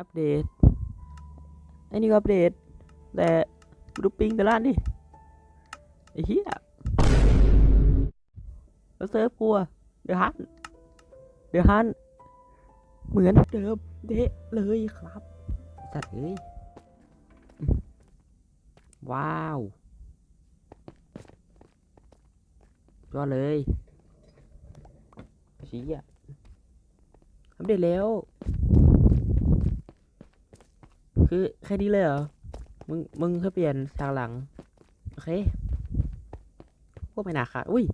อัปเดตไอ้นี่ก็อัปเดต แต่ดูปิงแต่ละอันดิไอ้เหี้ยแล้วเซิร์ฟกูอะเดือดฮันเดือดฮันเหมือนเดิมเดะเลยครับสัตว์เอ้ยว้าวยอดเลยชี้อะอัปเดตแล้ว คือแค่นี้เลยเหรอ มึง มึงแค่เปลี่ยนฉากหลัง โอเค พวกไม่หนักค่ะ อุ้ย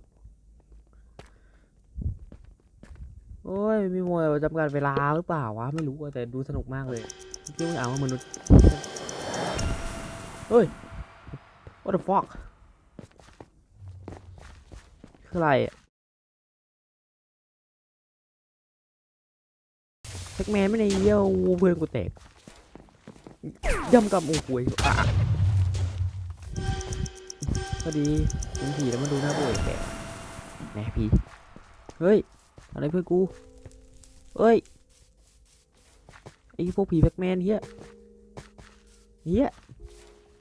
โอ้ย มีมวยจำกัดเวลาหรือเปล่าวะ ไม่รู้แต่ดูสนุกมากเลยที่มึงเอาว่ามนุษย์ เฮ้ย what the fuck คืออะไรแพ็กแมนไม่ในเยี่ยวเพื่อนกูแตก ย่ำกับโอ้โหยอะพอดีเป็นผีแล้วมาดูหน้าป่วยแกแหมผีเฮ้ยอะไรเพื่อนกูเฮ้ยไอ้พวกผีแบ็กแมนเฮียเฮีย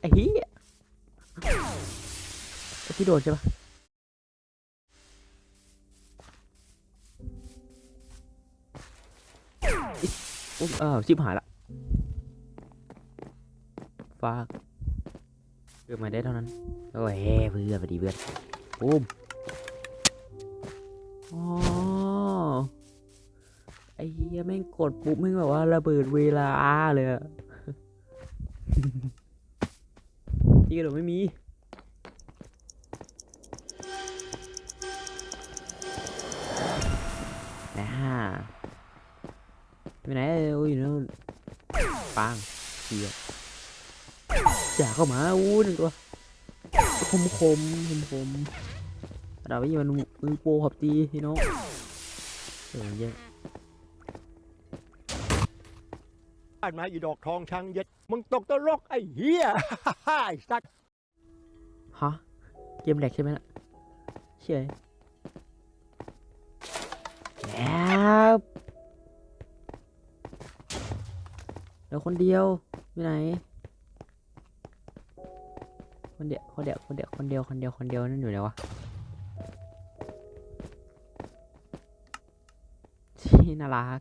ไอ้เฮียไอที่โดนใช่ปะอิ๊ะอุ๊ยอ้าวชิบหายละ ฝากเกิดมาได้เท่านั้นโอ้ยเพื่อนพอดีเพื่อนปุ้มอ๋อไอ้เหี้ยแม่งกดปุ๊บแม่งแบบว่าระเบิดเวลาเลยอะที่กระโดดไม่มีนะฮะไปไหนเอ้ยอยู่นู่นปังเสีย จ่าเข้ามาอู้หนึ่งตัวคมคมคมคมดาวิมันมือโปรขับตีพี่น้องเออเยอะบ้านมาอีดอกทองช้างเย็ด มึงตกตลกไอ้เหี้ยไอ้สัตว์ฮะ เกมแหลกใช่ไหมล่ะเชื่อแล้วเดี๋ยวคนเดียวไปไหน คนเดียวคนเดียวคนเดียวคนเดียวคนเดียวคนเดียวนั่นอยู่ไหนวะที่น่ารัก